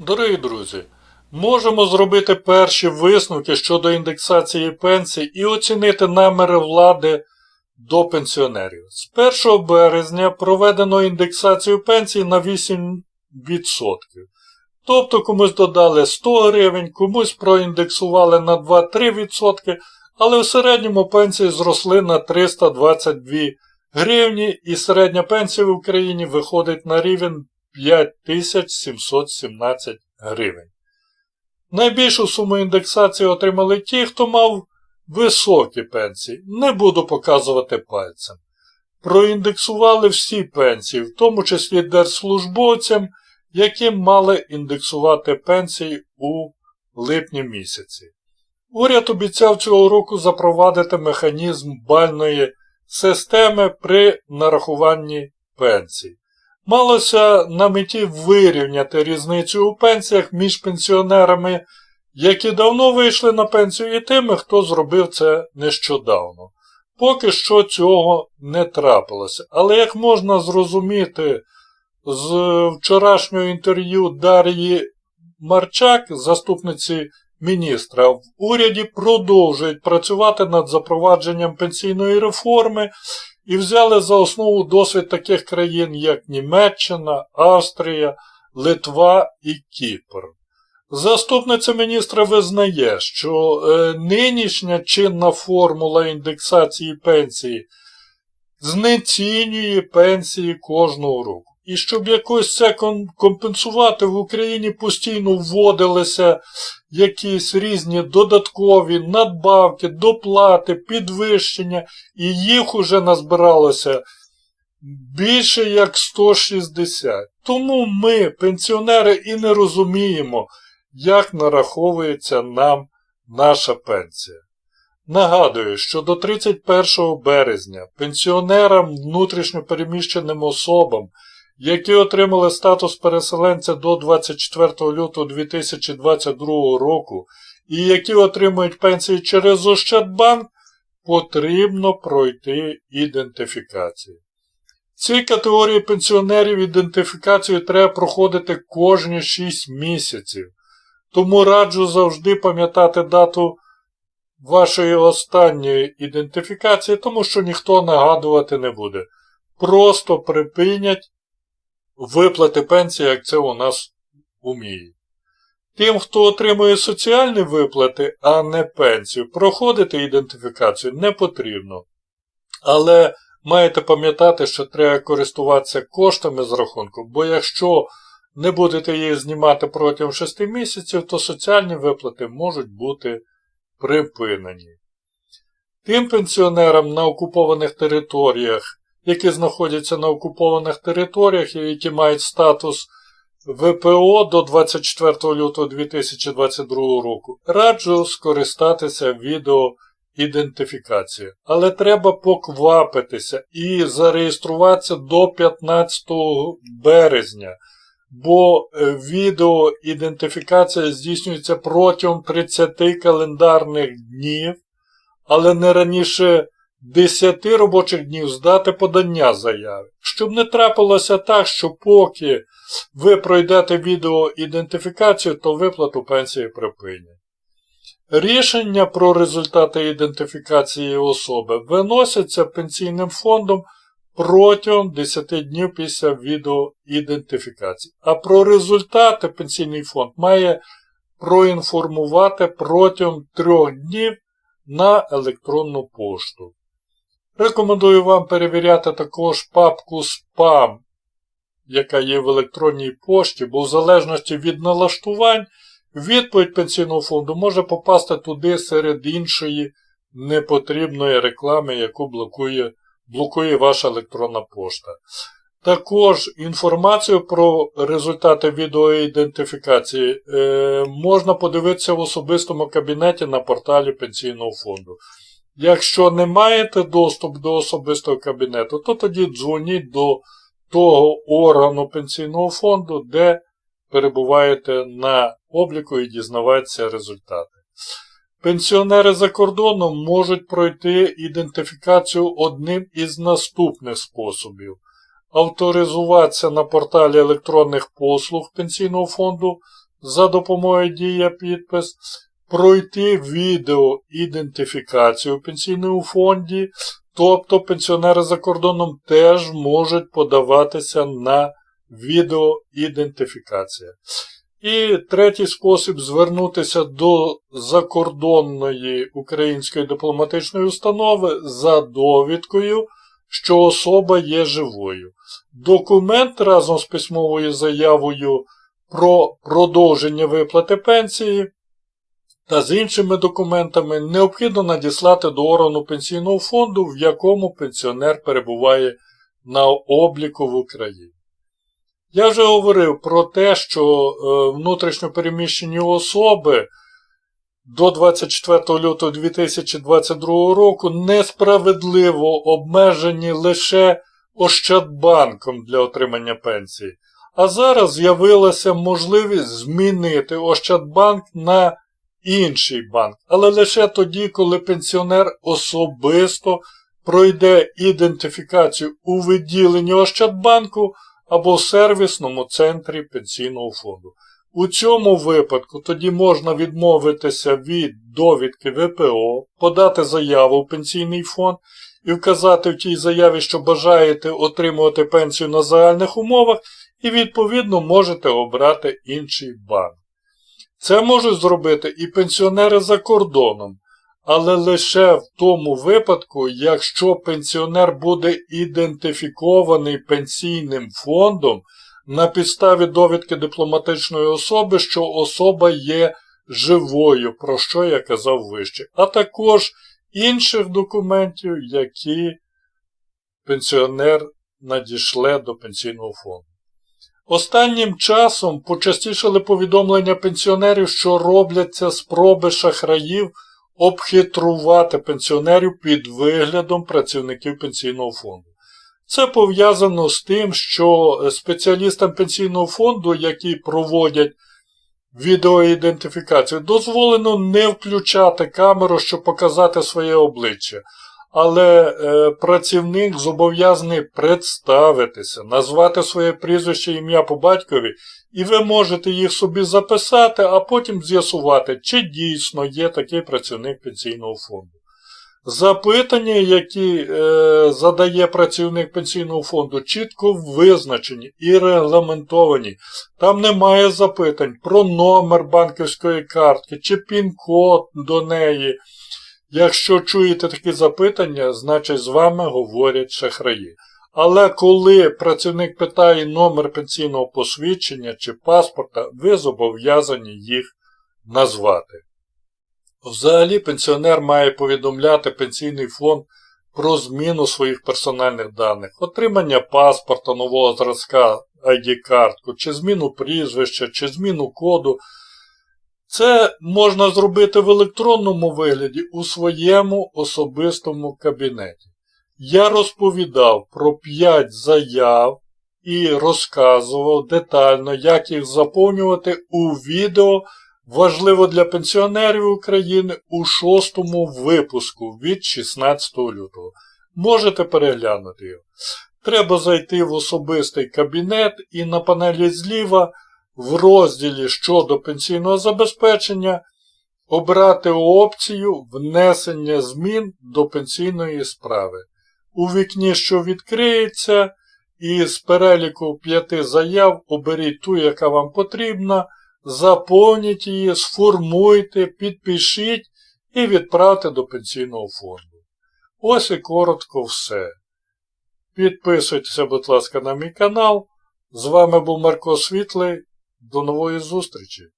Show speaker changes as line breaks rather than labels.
Дорогі друзі, можемо зробити перші висновки щодо індексації пенсій і оцінити наміри влади до пенсіонерів. З 1 березня проведено індексацію пенсій на 8%. Тобто комусь додали 100 гривень, комусь проіндексували на 2-3%, але в середньому пенсії зросли на 322 гривні і середня пенсія в Україні виходить на рівень 5717 гривень. Найбільшу суму індексації отримали ті, хто мав високі пенсії. Не буду показувати пальцем. Проіндексували всі пенсії, в тому числі держслужбовцям, які мали індексувати пенсії у липні місяці. Уряд обіцяв цього року запровадити механізм бальної системи при нарахуванні пенсій. Малося на меті вирівняти різницю у пенсіях між пенсіонерами, які давно вийшли на пенсію, і тими, хто зробив це нещодавно. Поки що цього не трапилося. Але як можна зрозуміти з вчорашнього інтерв'ю Дар'ї Марчак, заступниці міністра, в уряді продовжують працювати над запровадженням пенсійної реформи і взяли за основу досвід таких країн, як Німеччина, Австрія, Литва і Кіпр. Заступниця міністра визнає, що е, нинішня чинна формула індексації пенсії знецінює пенсії кожного року. І щоб якось це компенсувати, в Україні постійно вводилися якісь різні додаткові надбавки, доплати, підвищення, і їх уже назбиралося більше як 160. Тому ми, пенсіонери, і не розуміємо, як нараховується нам наша пенсія. Нагадую, що до 31 березня пенсіонерам внутрішньопереміщеним особам, які отримали статус переселенця до 24 лютого 2022 року і які отримують пенсії через Ощадбанк, потрібно пройти ідентифікацію. Ці категорії пенсіонерів ідентифікацію треба проходити кожні 6 місяців. Тому раджу завжди пам'ятати дату вашої останньої ідентифікації, тому що ніхто нагадувати не буде. Просто припинять виплати пенсії, як це у нас уміє. Тим, хто отримує соціальні виплати, а не пенсію, проходити ідентифікацію не потрібно. Але маєте пам'ятати, що треба користуватися коштами з рахунку, бо якщо не будете її знімати протягом 6 місяців, то соціальні виплати можуть бути припинені. Тим пенсіонерам на окупованих територіях, які знаходяться на окупованих територіях і які мають статус ВПО до 24 лютого 2022 року, раджу скористатися відеоідентифікацією. Але треба поквапитися і зареєструватися до 15 березня бо відеоідентифікація здійснюється протягом 30 календарних днів, але не раніше 10 робочих днів з дати подання заяви. Щоб не трапилося так, що поки ви пройдете відеоідентифікацію, то виплату пенсії припинять. Рішення про результати ідентифікації особи виносяться пенсійним фондом протягом 10 днів після відеоідентифікації. А про результати пенсійний фонд має проінформувати протягом 3 днів на електронну пошту. Рекомендую вам перевіряти також папку спам, яка є в електронній пошті, бо в залежності від налаштувань відповідь пенсійного фонду може попасти туди серед іншої непотрібної реклами, яку блокує блокує ваша електронна пошта. Також інформацію про результати відеоідентифікації е, можна подивитися в особистому кабінеті на порталі Пенсійного фонду. Якщо не маєте доступ до особистого кабінету, то тоді дзвоніть до того органу Пенсійного фонду, де перебуваєте на обліку і дізнавайтеся результати. Пенсіонери за кордоном можуть пройти ідентифікацію одним із наступних способів. Авторизуватися на порталі електронних послуг Пенсійного фонду за допомогою дія підпис, пройти відеоідентифікацію у пенсійному фонді, тобто пенсіонери за кордоном теж можуть подаватися на відеоідентифікацію. І третій спосіб звернутися до закордонної української дипломатичної установи за довідкою, що особа є живою. Документ разом з письмовою заявою про продовження виплати пенсії та з іншими документами необхідно надіслати до органу пенсійного фонду, в якому пенсіонер перебуває на обліку в Україні. Я вже говорив про те, що е, внутрішньопереміщені особи до 24 лютого 2022 року несправедливо обмежені лише Ощадбанком для отримання пенсії. А зараз з'явилася можливість змінити Ощадбанк на інший банк, але лише тоді, коли пенсіонер особисто пройде ідентифікацію у відділенні Ощадбанку або сервісному центрі пенсійного фонду. У цьому випадку тоді можна відмовитися від довідки ВПО, подати заяву в пенсійний фонд і вказати в тій заяві, що бажаєте отримувати пенсію на загальних умовах, і відповідно можете обрати інший банк. Це можуть зробити і пенсіонери за кордоном, але лише в тому випадку, якщо пенсіонер буде ідентифікований пенсійним фондом на підставі довідки дипломатичної особи, що особа є живою, про що я казав вище, а також інших документів, які пенсіонер надішле до пенсійного фонду. Останнім часом почастішали повідомлення пенсіонерів, що робляться спроби шахраїв обхитрувати пенсіонерів під виглядом працівників пенсійного фонду. Це пов'язано з тим, що спеціалістам пенсійного фонду, які проводять відеоідентифікацію, дозволено не включати камеру, щоб показати своє обличчя. Але е, працівник зобов'язаний представитися, назвати своє прізвище ім'я по батькові, і ви можете їх собі записати, а потім з'ясувати, чи дійсно є такий працівник пенсійного фонду. Запитання, які е, задає працівник пенсійного фонду, чітко визначені і регламентовані. Там немає запитань про номер банківської картки чи пін-код до неї. Якщо чуєте такі запитання, значить з вами говорять шахраї. Але коли працівник питає номер пенсійного посвідчення чи паспорта, ви зобов'язані їх назвати. Взагалі, пенсіонер має повідомляти пенсійний фонд про зміну своїх персональних даних, отримання паспорта нового зразка ID-картку, чи зміну прізвища, чи зміну коду. Це можна зробити в електронному вигляді у своєму особистому кабінеті. Я розповідав про 5 заяв і розказував детально, як їх заповнювати у відео важливо для пенсіонерів України у шостому випуску від 16 лютого. Можете переглянути його. Треба зайти в особистий кабінет і на панелі зліва в розділі щодо пенсійного забезпечення обрати опцію внесення змін до пенсійної справи. У вікні, що відкриється, із переліку п'яти заяв оберіть ту, яка вам потрібна, заповніть її, сформуйте, підпишіть і відправте до пенсійного фонду. Ось і коротко все. Підписуйтеся, будь ласка, на мій канал. З вами був Марко Світлий. До нової зустрічі!